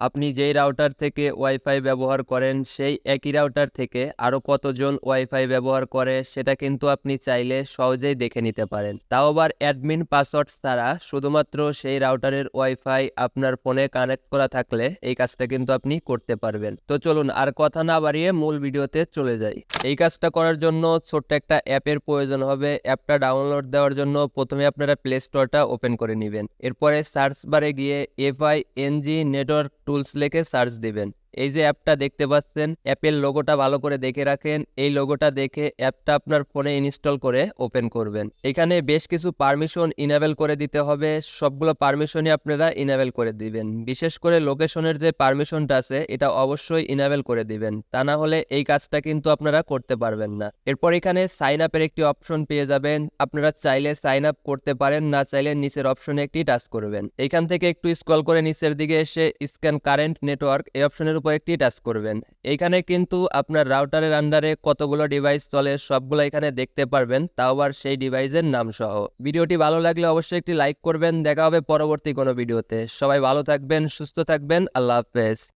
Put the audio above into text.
আপনি যেই রাউটার থেকে ওয়াইফাই ব্যবহার করেন, সেই একই রাউটার থেকে আরও কতজন ওয়াইফাই ব্যবহার করে, সেটা কিন্তু আপনি চাইলে সহজেই দেখে নিতে পারেন। তাও আবার অ্যাডমিন পাসওয়ার্ড ছাড়া শুধুমাত্র সেই রাউটারের ওয়াইফাই আপনার ফোনে কানেক্ট করা থাকলে এই কাজটা কিন্তু আপনি করতে পারবেন। তো চলুন আর কথা না বাড়িয়ে মূল ভিডিওতে চলে যাই। এই কাজটা করার জন্য ছোট্ট একটা অ্যাপের প্রয়োজন হবে। অ্যাপটা ডাউনলোড দেওয়ার জন্য প্রথমে আপনারা প্লে স্টোরটা ওপেন করে নেবেন। এরপরে সার্চ বারে গিয়ে F I N G network tools লিখে সার্চ দিবেন এই যে অ্যাপটা দেখতে পাচ্ছেন, অ্যাপের লোগোটা ভালো করে দেখে রাখেন। এই লোগোটা দেখে অ্যাপটা আপনার ফোনে ইনস্টল করে ওপেন করবেন। এখানে বেশ কিছু পারমিশন ইনেবল করে দিতে হবে। সবগুলো পারমিশনই আপনারা ইনেবল করে দিবেন। বিশেষ করে লোকেশনের যে পারমিশনটা আছে, এটা অবশ্যই ইনেবল করে দিবেন। তা না হলে এই কাজটা কিন্তু আপনারা করতে পারবেন না। এরপর এখানে সাইন আপের একটি অপশন পেয়ে যাবেন। আপনারা চাইলে সাইন আপ করতে পারেন, না চাইলে নিচের অপশনে একটি টাচ করবেন। এখান থেকে একটু স্ক্রল করে নিচের দিকে এসে স্ক্যান কারেন্ট নেটওয়ার্ক এই অপশনের উপর একটি টাচ করবেন। এইখানে কিন্তু আপনার রাউটারের আন্ডারে কতগুলো ডিভাইস চলে সবগুলো এখানে দেখতে পারবেন, তাও আবার সেই ডিভাইসের নাম সহ ভিডিওটি ভালো লাগলে অবশ্যই একটি লাইক করবেন। দেখা হবে পরবর্তী কোনো ভিডিওতে সবাই ভালো থাকবেন, সুস্থ থাকবেন। আল্লাহ হাফেজ।